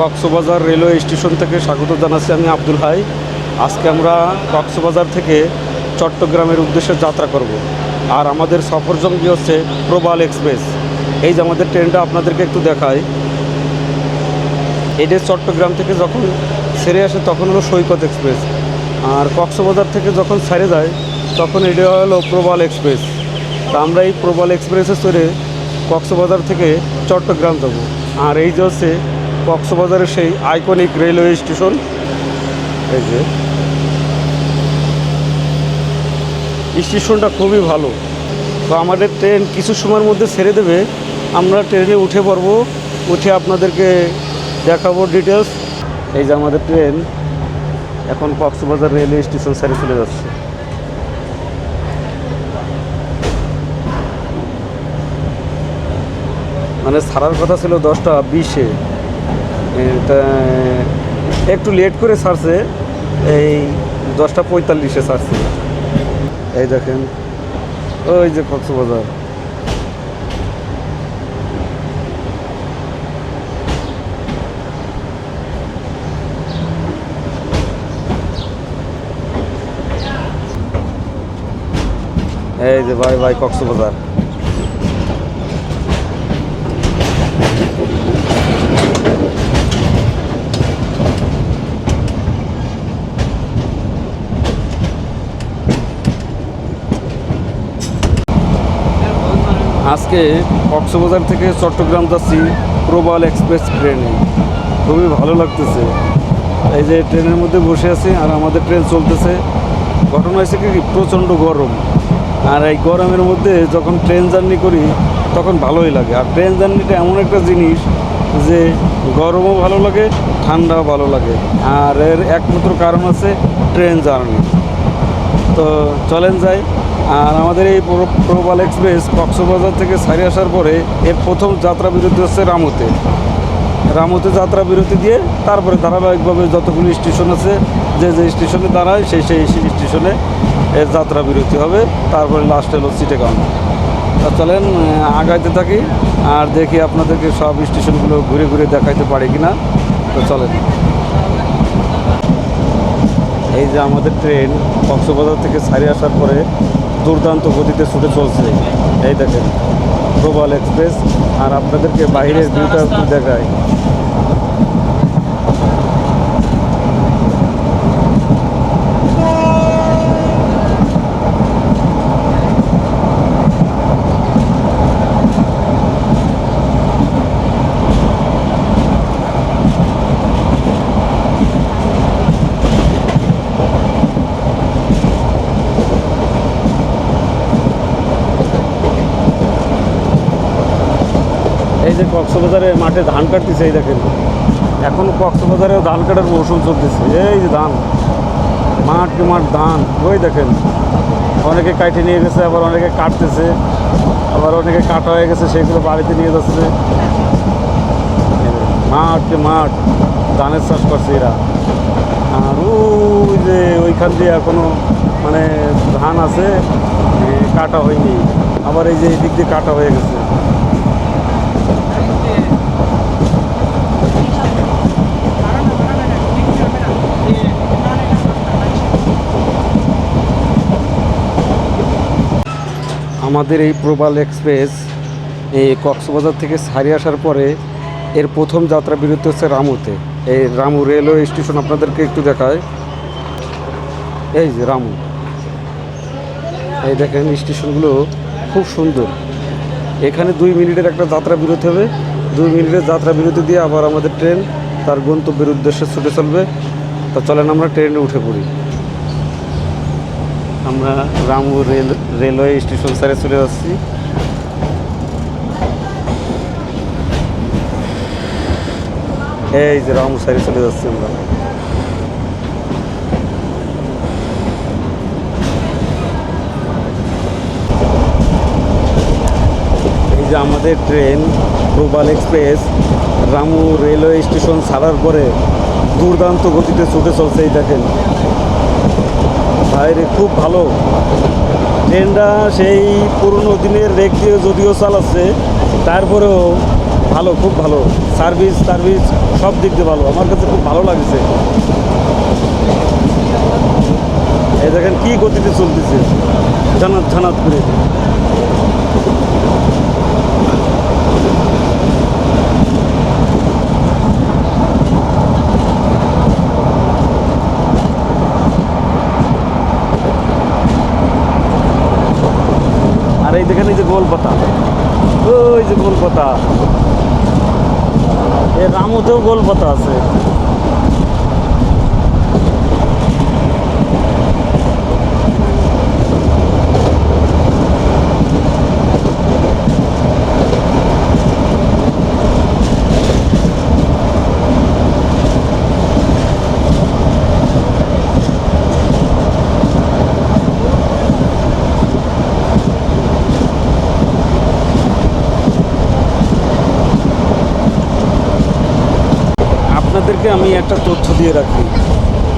Cox's Bazar railway station থেকে স্বাগত জানাচ্ছি আমি আব্দুল হাই। আজকে আমরা কক্সবাজার থেকে চট্টগ্রামের উদ্দেশ্যে যাত্রা করব। আর আমাদের সফরজঙ্গি হচ্ছে প্রবাল এক্সপ্রেস। এই যে আমাদের ট্রেনটা আপনাদেরকে একটু দেখাই। এটা চট্টগ্রাম থেকে যখন ছেড়ে আসে তখন হলো সৈকত এক্সপ্রেস। আর কক্সবাজার থেকে যখন ছেড়ে যায়, তখন এটা হলো প্রবাল এক্সপ্রেস। তা আমরা এই প্রবাল এক্সপ্রেসে চড়ে কক্সবাজার থেকে চট্টগ্রাম যাব। আর এই যে হচ্ছে কক্সবাজারের সেই আইকনিক রেলওয়ে স্টেশন এই যে। স্টেশনটা খুবই ভালো। তো আমাদের ট্রেন কিছু সময়ের মধ্যে ছেড়ে দেবে। আমরা ট্রেনে উঠে পড়ব। উঠে আপনাদেরকে দেখাবো ডিটেলস এই যে আমাদের ট্রেন এখন কক্সবাজার রেলওয়ে স্টেশন ছেড়ে চলে যাচ্ছে। মানে ছাড়ার কথা ছিল দশটা বিশে। এটা একটু লেট করে ছাড়ছে, এই দশটা পঁয়তাল্লিশে ছাড়ছে। এই দেখেন, ওই যে কক্সবাজার। এই যে ভাই ভাই কক্সবাজার। আজকে কক্সবাজার থেকে চট্টগ্রাম যাচ্ছি প্রবাল এক্সপ্রেস ট্রেনে। খুবই ভালো লাগতেছে। এই যে ট্রেনের মধ্যে বসে আছি আর আমাদের ট্রেন চলতেছে। ঘটনা হয়েছে কি প্রচণ্ড গরম। আর এই গরমের মধ্যে যখন ট্রেন জার্নি করি, তখন ভালোই লাগে। আর ট্রেন জার্নিটা এমন একটা জিনিস যে গরমও ভালো লাগে, ঠান্ডাও ভালো লাগে। আর এর একমাত্র কারণ আছে ট্রেন জার্নি। তো চলেন যাই। আর আমাদের এই প্রো- প্রবাল এক্সপ্রেস কক্সবাজার থেকে সারি আসার পরে এর প্রথম যাত্রা বিরতি হচ্ছে রামুতে। রামুতে যাত্রা বিরতি দিয়ে তারপরে ধারাবাহিকভাবে যতগুলি স্টেশন আছে, যে যে স্টেশনে দাঁড়ায়, সেই সেই স্টেশনে এর যাত্রা বিরতি হবে। তারপরে লাস্ট হলো সিটেগাং তা চলেন আগাইতে থাকি আর দেখি আপনাদেরকে সব স্টেশনগুলো ঘুরে ঘুরে দেখাইতে পারি কিনা। তো চলেন। এই যে আমাদের ট্রেন কক্সবাজার থেকে ছাড়িয়ে আসার পরে দুর্দান্ত গতিতে ছুটে চলছে। এই দেখেন গ্লোবাল এক্সপ্রেস আর আপনাদেরকে বাইরের ভিউটা দেখায় যে কক্সবাজারে মাঠে ধান কাটতেছে, এই দেখেন। এখন কক্সবাজারেও ধান কাটার মৌসুম চলতেছে। এই যে ধান, মাঠ কি মাঠ ধান? ওই দেখেন, অনেকে কাটে নিয়ে গেছে, আবার অনেকে কাটতেছে, আবার অনেকে কাটা হয়ে গেছে, সেগুলো বাড়িতে নিয়ে যাচ্ছে। মাঠ কি মাঠ, ধানের চাষ করছে এরা। আর ওই যে ওইখান দিয়ে এখনও মানে ধান আছে কাটা হয়নি। আবার এই যে এই দিক দিয়ে কাটা হয়ে গেছে। আমাদের এই প্রবাল এক্সপ্রেস, এই কক্সবাজার থেকে ছাড়িয়ে আসার পরে এর প্রথম যাত্রা বিরতি হচ্ছে রামুতে। এই রামু রেলওয়ে স্টেশন আপনাদেরকে একটু দেখায়। এই যে রামু। এই দেখেন, স্টেশনগুলো খুব সুন্দর। এখানে দুই মিনিটের একটা যাত্রা বিরতি হবে। দুই মিনিটের যাত্রা বিরতি দিয়ে আবার আমাদের ট্রেন তার গন্তব্যের উদ্দেশ্যে ছুটে চলবে। তা চলেন আমরা ট্রেনে উঠে পড়ি। আমরা রামু রেল, রেলওয়ে স্টেশন সারে চলে যাচ্ছি। এই যে রামু সাইডে চলে যাচ্ছি আমরা। এই যে আমাদের train Probal express Ramu railway station ছাড়ার পরে দুর্দান্ত গতিতে ছুটে চলছে এই দেখেন। বাইরে খুব ভালো। ট্রেনটা সেই পুরনো দিনের রেক দিয়ে যদিও চালাচ্ছে, তারপরেও ভালো, খুব ভালো। সার্ভিস সার্ভিস সব দিক দিয়ে ভালো। আমার কাছে খুব ভালো লাগছে। এই দেখেন কী গতিতে চলতেছে। জানাত জানাত করে আর এই দেখেন এই যে গোল পাতা ওই যে গোল পাতা এর রামুতেও গোল আছে। আপনাদেরকে আমি একটা তথ্য দিয়ে রাখি।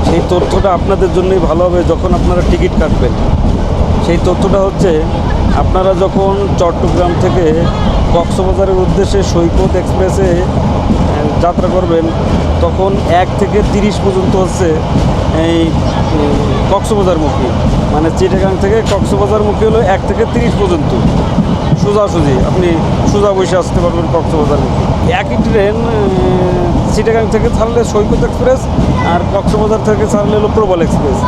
সেই তথ্যটা আপনাদের জন্যই ভালো হবে যখন আপনারা টিকিট কাটবেন। সেই তথ্যটা হচ্ছে, আপনারা যখন চট্টগ্রাম থেকে কক্সবাজারের উদ্দেশ্যে সৈকত এক্সপ্রেসে যাত্রা করবেন, তখন এক থেকে তিরিশ পর্যন্ত হচ্ছে এই কক্সবাজারমুখী মানে চিটাগাং থেকে কক্সবাজারমুখী হলো এক থেকে তিরিশ পর্যন্ত। সোজাসুজি, আপনি সোজা বসে আসতে পারবেন কক্সবাজারমুখী একই ট্রেন চিটাগাং থেকে ছাড়লে সৈকত এক্সপ্রেস আর কক্সবাজার থেকে ছাড়লে হলো প্রবল এক্সপ্রেস।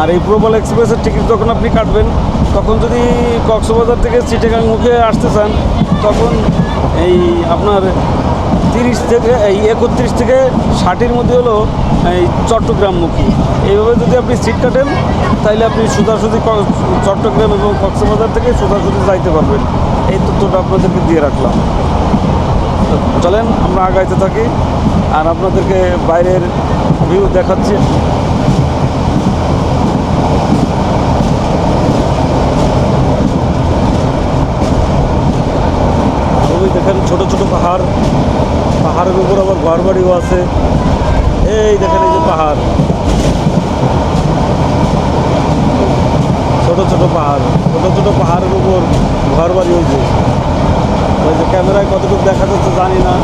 আর এই প্রবল এক্সপ্রেসের টিকিট যখন আপনি কাটবেন, তখন যদি কক্সবাজার থেকে চিটাগাং মুখে আসতে চান, তখন এই আপনার তিরিশ থেকে, এই একত্রিশ থেকে ষাটের মধ্যে হলো এই চট্টগ্রামমুখী। এইভাবে যদি আপনি সিট কাটেন তাহলে আপনি সোজাসুজি চট্টগ্রাম এবং কক্সবাজার থেকে সোজাসুজি যাইতে পারবেন। এই তথ্যটা আপনাদেরকে দিয়ে রাখলাম। চলেন, আমরা আগাইতে থাকি আর আপনাদেরকে বাইরের ভিউ দেখাচ্ছি। দেখেন, ছোট ছোট পাহাড়। পাহাড়ের উপর আবার ঘর বাড়িও আছে। এই দেখেন, এই যে পাহাড়। ছোট ছোট পাহাড়, ছোট ছোট পাহাড়ের উপর ঘর বাড়ি হয়েছে ওই যে ক্যামেরায় কতটুকু দেখা যাচ্ছে জানি না।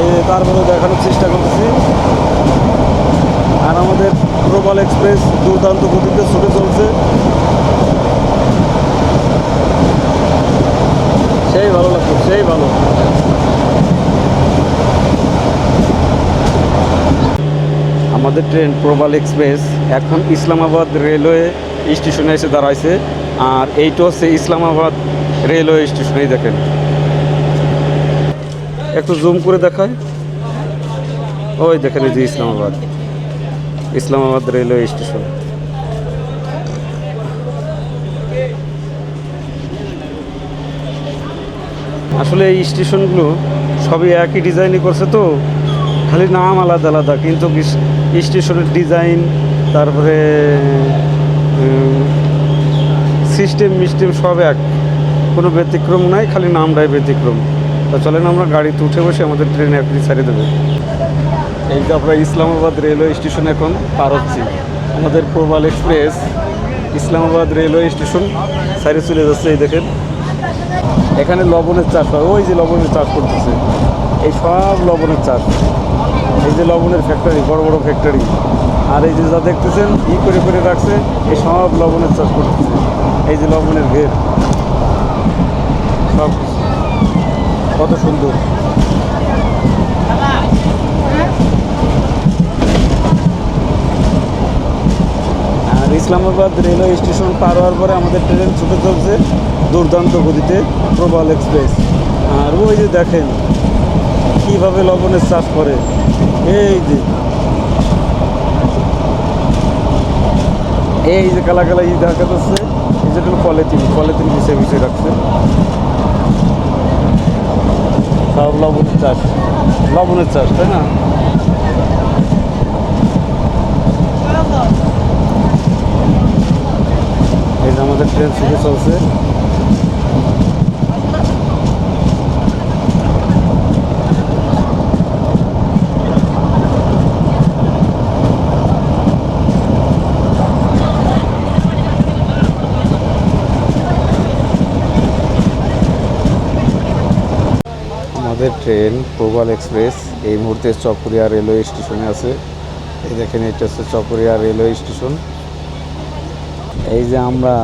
এই যে তারপরেও দেখানোর চেষ্টা করতেছি। আর আমাদের প্রবাল এক্সপ্রেস দুর্দান্ত গতিতে ছুটে চলছে। সেই ভালো লাগছে, সেই ভালো। আমাদের ট্রেন প্রবাল এক্সপ্রেস এখন ইসলামাবাদ রেলওয়ে স্টেশনে এসে দাঁড়াইছে। আর এইটা হচ্ছে ইসলামাবাদ রেলওয়ে স্টেশনেই দেখেন। একটু জুম করে দেখায় ওই দেখেন এই যে ইসলামাবাদ। Islamabad railway station. আসলে এই স্টেশনগুলো সবই একই ডিজাইনই করছে তো, খালি নাম আলাদা আলাদা, কিন্তু স্টেশনের ডিজাইন, তারপরে সিস্টেম মিস্টেম সব এক। কোনো ব্যতিক্রম নাই, খালি নামটাই ব্যতিক্রম। তো চলেন আমরা গাড়িতে উঠে বসে আমাদের ট্রেন এখনই ছাড়িয়ে দেবে। এই যে আমরা ইসলামাবাদ রেলওয়ে স্টেশন এখন পার হচ্ছি আমাদের Probal express, Islamabad railway station, সাইডে চলে যাচ্ছে, এই দেখেন। এখানে লবণের চাষ হয়, ওই যে লবণের চাষ করতেছে। এই সব লবণের চাষ। এই যে লবণের ফ্যাক্টরি বড় বড় ফ্যাক্টরি আর এই যে যা দেখতেছেন, ই করে করে রাখছে, এই সব লবণের চাষ করতেছে। এই যে লবণের ঘের, সব কত সুন্দর। আর ইসলামাবাদ রেলওয়ে স্টেশন পার হওয়ার পরে আমাদের ট্রেন ছুটে চলছে দুর্দান্ত গতিতে, প্রবাল এক্সপ্রেস। আর ওই যে দেখেন, কীভাবে লবণের চাষ করে। এই যে এই যে কালা কালা ই দেখা যাচ্ছে এই যে পলিথিন পলিথিন বিছিয়ে বিছিয়ে রাখছে। সব লবণের চাষ লবণের চাষ, তাই না? এই যে আমাদের ট্রেন ছুটে চলছে। আমাদের ট্রেন, প্রবাল এক্সপ্রেস, এই মুহূর্তে চকরিয়া রেলওয়ে স্টেশনে আছে। এই দেখেন, এটা হচ্ছে চকরিয়া রেলওয়ে স্টেশন। এই যে আমরা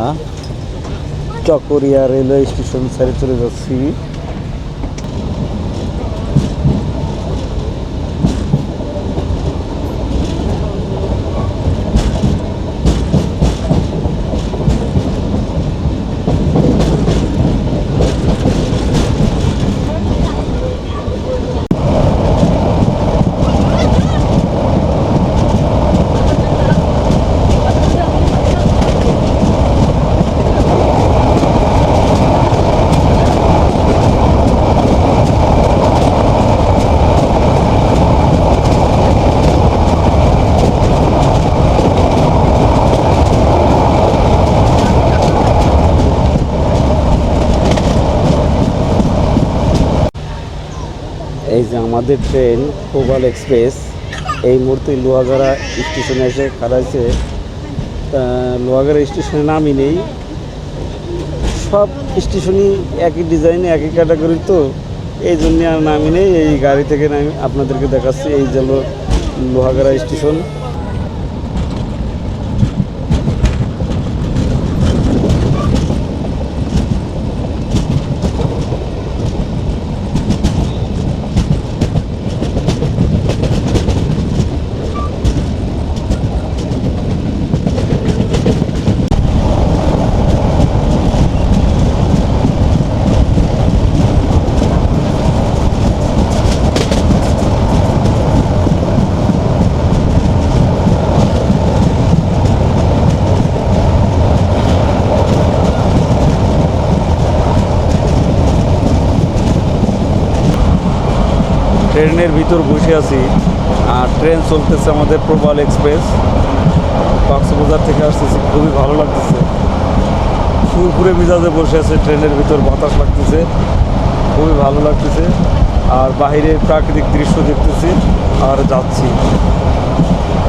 চকরিয়া রেলওয়ে স্টেশন ছেড়ে চলে যাচ্ছি। যে আমাদের ট্রেন কোভাল এক্সপ্রেস, এই মুহূর্তে লোহাগাড়া স্টেশনে এসে খাড়াইছে লোহাগাড়া স্টেশনে নামই নেই। সব স্টেশনই একই ডিজাইন, একই ক্যাটাগরি তো। এই জন্যে আর নামি নেই। এই গাড়ি থেকে নামি আপনাদেরকে দেখাচ্ছি, এই যে হলো লোহাগাড়া স্টেশন। ট্রেনের ভিতর বসে আছি, আর ট্রেন চলতেছে আমাদের প্রবাল এক্সপ্রেস। কক্সবাজার থেকে আসতেছি, খুবই ভালো লাগতেছে। ফুরফুরে মিজাজে বসে আছে, ট্রেনের ভিতর বাতাস লাগতেছে, খুবই ভালো লাগতেছে। আর বাইরের প্রাকৃতিক দৃশ্য দেখতেছি, আর যাচ্ছি।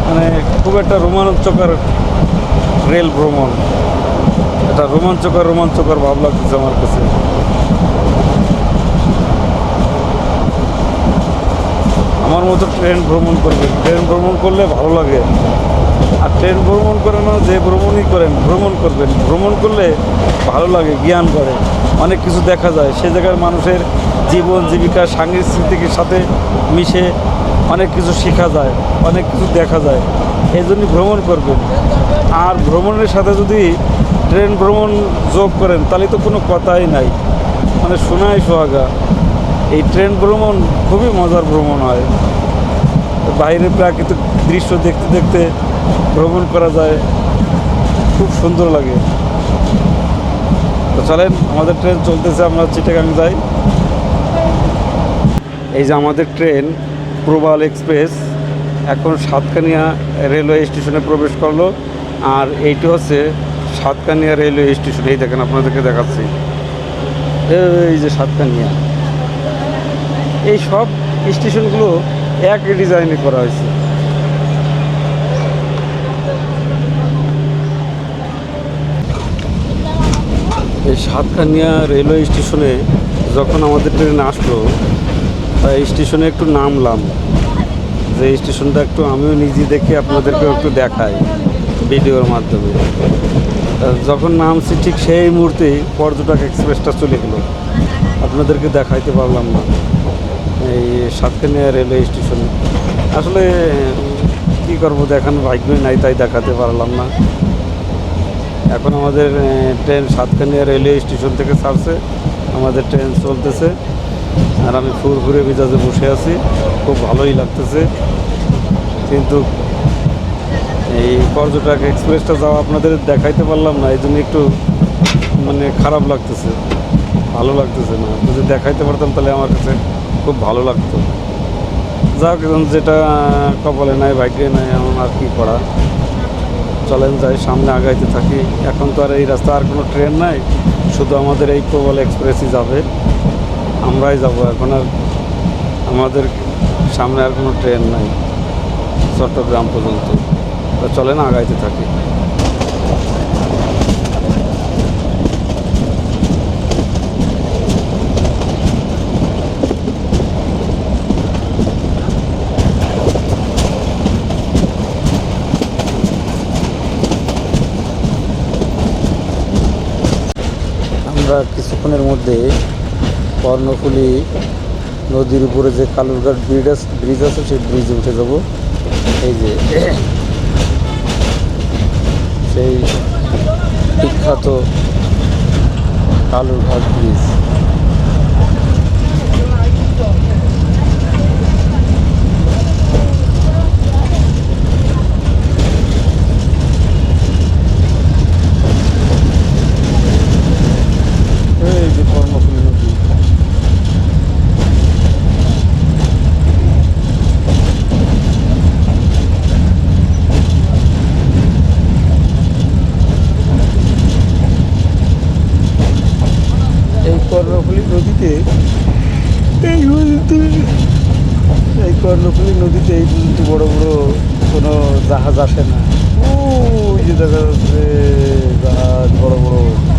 মানে খুব একটা রোমাঞ্চকর রেল ভ্রমণ। এটা রোমাঞ্চকর রোমাঞ্চকর ভাব লাগতেছে আমার কাছে। আমার মতো ট্রেন ভ্রমণ করবেন। ট্রেন ভ্রমণ করলে ভালো লাগে। আর ট্রেন ভ্রমণ করে না, যে ভ্রমণই করেন, ভ্রমণ করবেন। ভ্রমণ করলে ভালো লাগে, জ্ঞান করে। অনেক কিছু দেখা যায়। সে জায়গার মানুষের জীবন, জীবিকা, সাংস্কৃতিকের সাথে মিশে অনেক কিছু শেখা যায়, অনেক কিছু দেখা যায়। এই জন্যই ভ্রমণ করবেন। আর ভ্রমণের সাথে যদি ট্রেন ভ্রমণ যোগ করেন, তাহলে তো কোনো কথাই নাই। মানে শোনাই সোহাগা। এই ট্রেন ভ্রমণ খুবই মজার ভ্রমণ হয়। বাইরের প্রাকৃতিক দৃশ্য দেখতে দেখতে ভ্রমণ করা যায়। খুব সুন্দর লাগে। তো চলেন, আমাদের ট্রেন চলতেছে, আমরা চিটাগাং যাই। এই যে আমাদের ট্রেন, প্রবাল এক্সপ্রেস, এখন সাতকানিয়া রেলওয়ে স্টেশনে প্রবেশ করল। আর এইটি হচ্ছে সাতকানিয়া রেলওয়ে স্টেশন। এই দেখেন, আপনাদেরকে দেখাচ্ছি। এই যে সাতকানিয়া। এই সব স্টেশনগুলো এক ডিজাইনে করা হয়েছে। এই সাতখানিয়া রেলওয়ে স্টেশনে যখন আমাদের ট্রেন আসলো তাই স্টেশনে একটু নামলাম। যে স্টেশনটা একটু আমিও নিজে দেখে আপনাদেরকেও একটু দেখাই ভিডিওর মাধ্যমে। যখন নামছি ঠিক সেই মুহূর্তে পর্যটক এক্সপ্রেসটা চলে গেলো। আপনাদেরকে দেখাইতে পারলাম না। এই সাতখানিয়া রেলওয়ে স্টেশনে। আসলে কী করব, দেখানো ভাগ্যই নাই, তাই দেখাতে পারলাম না। এখন আমাদের ট্রেন সাতখানিয়া রেলওয়ে স্টেশন থেকে ছাড়ছে। আমাদের ট্রেন চলতেছে। আর আমি ফুরফুরে মেজাজে বসে আছি। খুব ভালোই লাগতেছে। কিন্তু এই পর্যটক এক্সপ্রেসটা যাওয়া আপনাদের দেখাইতে পারলাম না। এই জন্য একটু মানে খারাপ লাগতেছে। ভালো লাগতেছে না। যদি দেখাইতে পারতাম তাহলে আমার কাছে খুব ভালো লাগতো। যাক যেটা কপালে নাই, ভাগ্যে নাই এমন আর কি করা? চলেন যাই, সামনে আগাইতে থাকি। এখন তো আর এই রাস্তা আর কোনো ট্রেন নাই, শুধু আমাদের এই প্রবল এক্সপ্রেসই যাবে। আমরাই যাব, এখন আর আমাদের সামনে আর কোনো ট্রেন নাই, চট্টগ্রাম পর্যন্ত। তো চলেন, আগাইতে থাকি। কিছুক্ষণের মধ্যে কর্ণফুলি নদীর উপরে যে কালুরঘাট ব্রিজ আছে ব্রিজ আছে, সেই ব্রিজে উঠে যাব। এই যে সেই বিখ্যাত কালুরঘাট ব্রিজ এই যে কর্ণফুলী নদী এই কর্ণফুলী নদীতে এই নদীতে এই কর্ণফুলী পর্যন্ত বড় বড় কোনো জাহাজ আসে না। ও। যে দেখা যাচ্ছে জাহাজ বড় বড়।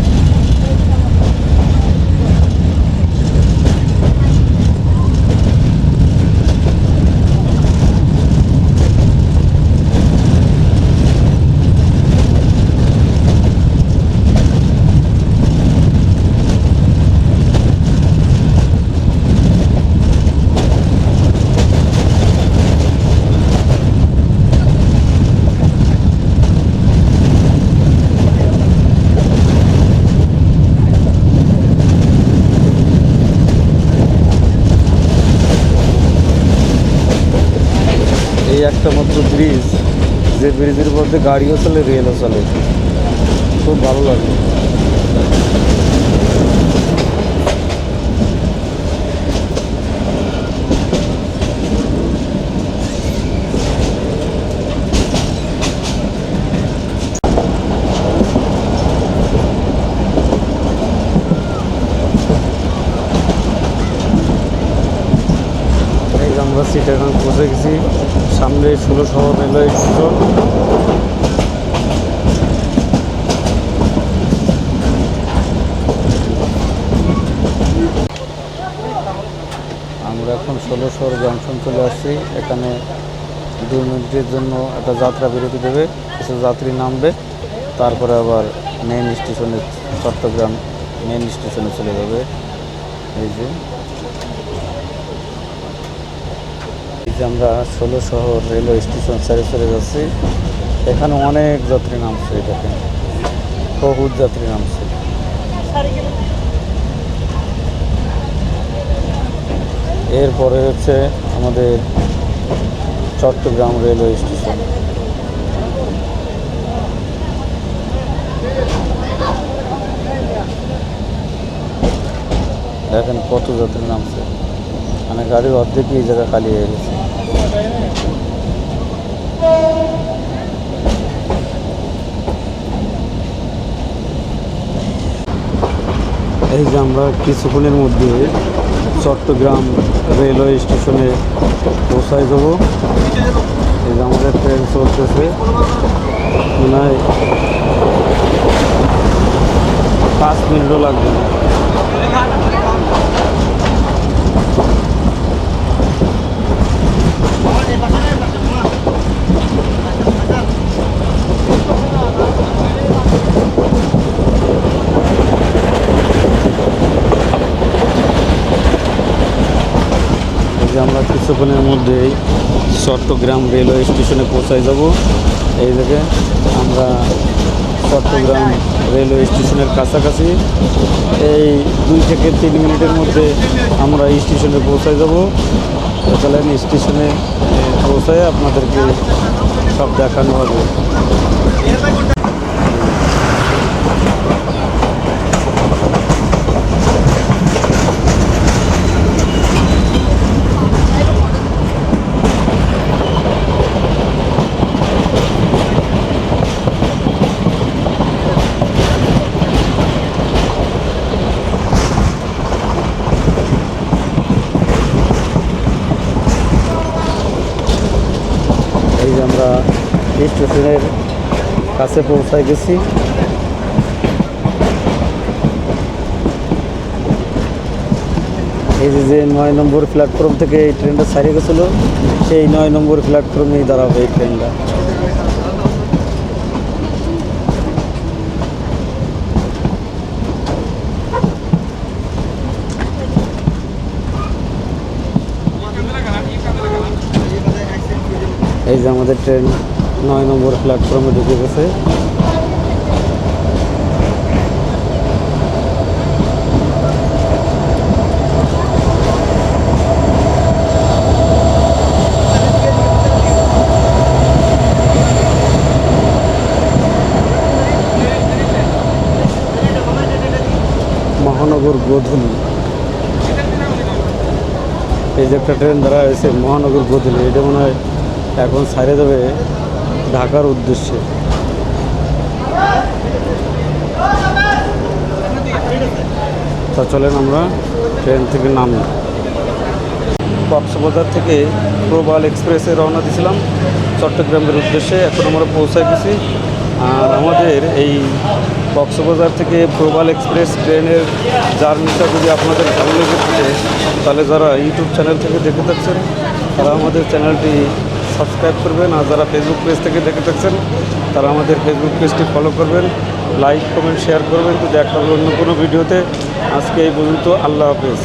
একটা মাত্র ব্রিজ যে ব্রিজের মধ্যে গাড়িও চলে রেলও চলে। খুব ভালো লাগে। আমরা সিটাগাং পৌঁছে গেছি। সামনে ষোলো শহর রেলওয়ে স্টেশন আমরা এখন ষোলো শহর জংশন চলে আসছি। এখানে দু মিনিটের জন্য একটা যাত্রা বিরতি দেবে। কিছু যাত্রী নামবে। তারপরে আবার মেন স্টেশনে চট্টগ্রাম মেন স্টেশনে চলে যাবে। এই যে এই যে আমরা ষোলো শহর রেলওয়ে স্টেশন ছেড়ে চলে যাচ্ছি, এখানে অনেক যাত্রী নামছে এটাকে বহুত যাত্রী নামছে। এরপরে হচ্ছে আমাদের চট্টগ্রাম রেলওয়ে স্টেশন। দেখেন কত যাত্রী নামছে। মানে গাড়ির অর্ধেকই এই জায়গা খালি হয়ে গেছে। এই যে আমরা কিছুক্ষণের মধ্যে চট্টগ্রাম রেলওয়ে স্টেশনে পৌঁছায় যাব। এই যে আমাদের ট্রেন চলতেছে। মনে হয় পাঁচ মিনিটও লাগবে না এই যে আমরা কিছুক্ষণের মধ্যেই চট্টগ্রাম রেলওয়ে স্টেশনে পৌঁছায় যাব। এই থেকে আমরা চট্টগ্রাম রেলওয়ে স্টেশনের কাছাকাছি এই দুই থেকে তিন মিনিটের মধ্যে আমরা স্টেশনে পৌঁছায় যাব। তাহলে আমি স্টেশনে পৌঁছায় আপনাদেরকে সব দেখানো হবে। কাছে পৌঁছায় গেছি। এই যে নয় নম্বর প্ল্যাটফর্ম থেকে এই ট্রেনটা ছাড়িয়ে গেছিল, সেই নয় নম্বর প্ল্যাটফর্মেই দাঁড়াবে এই ট্রেনটা। এই যে আমাদের ট্রেন। নয় নম্বর প্ল্যাটফর্মে ঢুকে গেছে। মহানগর গোধূলি। এই যে একটা ট্রেন ধরা হয়েছে মহানগর গোধূলি, এটা মনে হয় এখন ছাড়ে যাবে ঢাকার উদ্দেশ্যে। তা চলেন আমরা ট্রেন থেকে নামি কক্সবাজার থেকে প্রবাল এক্সপ্রেসে রওনা দিয়েছিলাম। চট্টগ্রামের উদ্দেশ্যে এখন আমরা পৌঁছায় গেছি। আর আমাদের এই কক্সবাজার থেকে প্রবাল এক্সপ্রেস ট্রেনের জার্নিটা যদি আপনাদের ভালো লেগে থাকে, তাহলে যারা ইউটিউব চ্যানেল থেকে দেখে থাকছেন, তারা আমাদের চ্যানেলটি সাবস্ক্রাইব করবেন আর যারা ফেসবুক পেজ থেকে দেখে থাকছেন, তারা আমাদের ফেসবুক পেজটি ফলো করবেন লাইক কমেন্ট শেয়ার করবেন। তো দেখা হবে অন্য কোনো ভিডিওতে। আজকে এই পর্যন্ত, আল্লাহ হাফেজ।